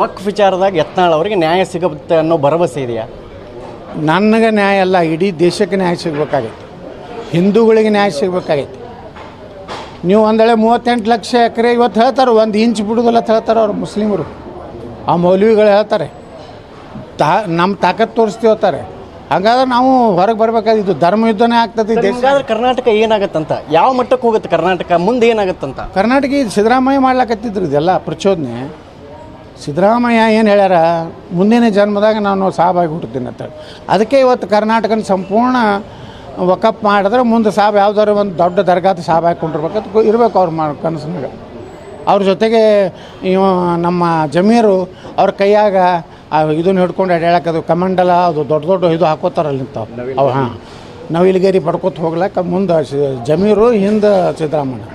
ವಕ್ಫ್ ವಿಚಾರದಾಗ ಯತ್ನಾಳ್ ಅವರಿಗೆ ನ್ಯಾಯ ಸಿಗುತ್ತೆ ಅನ್ನೋ ಭರವಸೆ ಇದೆಯಾ? ನನಗೆ ನ್ಯಾಯ ಅಲ್ಲ ಇಡೀ ದೇಶಕ್ಕೆ ನ್ಯಾಯ ಸಿಗಬೇಕಾಗೈತೆ. ಹಿಂದೂಗಳಿಗೆ ನ್ಯಾಯ ಸಿಗಬೇಕಾಗೈತೆ. ನೀವು ಒಂದೇಳೆ ಮೂವತ್ತೆಂಟು ಲಕ್ಷ ಎಕರೆ ಇವತ್ತು ಹೇಳ್ತಾರೆ ಒಂದು ಇಂಚ್ ಬಿಡೋದಿಲ್ಲ ಅಂತ ಹೇಳ್ತಾರೆ ಅವ್ರು ಮುಸ್ಲಿಮರು. ಆ ಮೌಲ್ವಿಗಳು ಹೇಳ್ತಾರೆ. ತಾ ನಮ್ಮ ತಾಕತ್ ತೋರಿಸ್ತೀವಿ ಹೇಳ್ತಾರೆ. ಹಾಗಾದ್ರೆ ನಾವು ಹೊರಗೆ ಬರ್ಬೇಕಾದ್ರೆ ಇದು ಧರ್ಮ ಯುದ್ಧನೇ ಆಗ್ತದೆ ದೇಶ. ಕರ್ನಾಟಕ ಏನಾಗತ್ತಂತ? ಯಾವ ಮಟ್ಟಕ್ಕೆ ಹೋಗುತ್ತೆ ಕರ್ನಾಟಕ? ಮುಂದೆ ಏನಾಗತ್ತಂತ? ಕರ್ನಾಟಕ ಇದು ಸಿದ್ದರಾಮಯ್ಯ ಮಾಡ್ಲಾಕತ್ತಿದ್ರು ಇದೆಲ್ಲ ಪ್ರಚೋದನೆ. ಸಿದ್ದರಾಮಯ್ಯ ಏನು ಹೇಳ್ಯಾರ, ಮುಂದಿನ ಜನ್ಮದಾಗ ನಾನು ಸಾಬಾಗಿ ಹುಟ್ಟುತ್ತೀನಿ ಅಂತ ಅದಕ್ಕೆ ಇವತ್ತು ಕರ್ನಾಟಕನ ಸಂಪೂರ್ಣ ವಕಪ್ ಮಾಡಿದ್ರೆ ಮುಂದೆ ಸಾಬ್ ಯಾವ್ದಾದ್ರು ಒಂದು ದೊಡ್ಡ ದರ್ಗಾದ ಸಾಬ್ ಹಾಕ್ಕೊಂಡಿರ್ಬೇಕಂತ ಇರಬೇಕು ಅವ್ರ ಮಾ ಕನಸಿನಾಗ. ಅವ್ರ ಜೊತೆಗೆ ಇವ ನಮ್ಮ ಜಮೀರು ಅವ್ರ ಕೈಯಾಗ ಇದನ್ನು ಹಿಡ್ಕೊಂಡು ಅಡ್ಯಾಳಕ್ಕೆ ಅದು ಕಮಂಡಲ, ಅದು ದೊಡ್ಡ ದೊಡ್ಡ ಇದು ಹಾಕೋತಾರಲ್ಲ ನಿಂತಾವ ಅವು, ಹಾಂ. ನವಿಲುಗೇರಿ ಪಡ್ಕೊತ ಹೋಗ್ಲಕ್ಕ ಮುಂದೆ ಜಮೀರು, ಹಿಂದೆ ಸಿದ್ದರಾಮಯ್ಯ.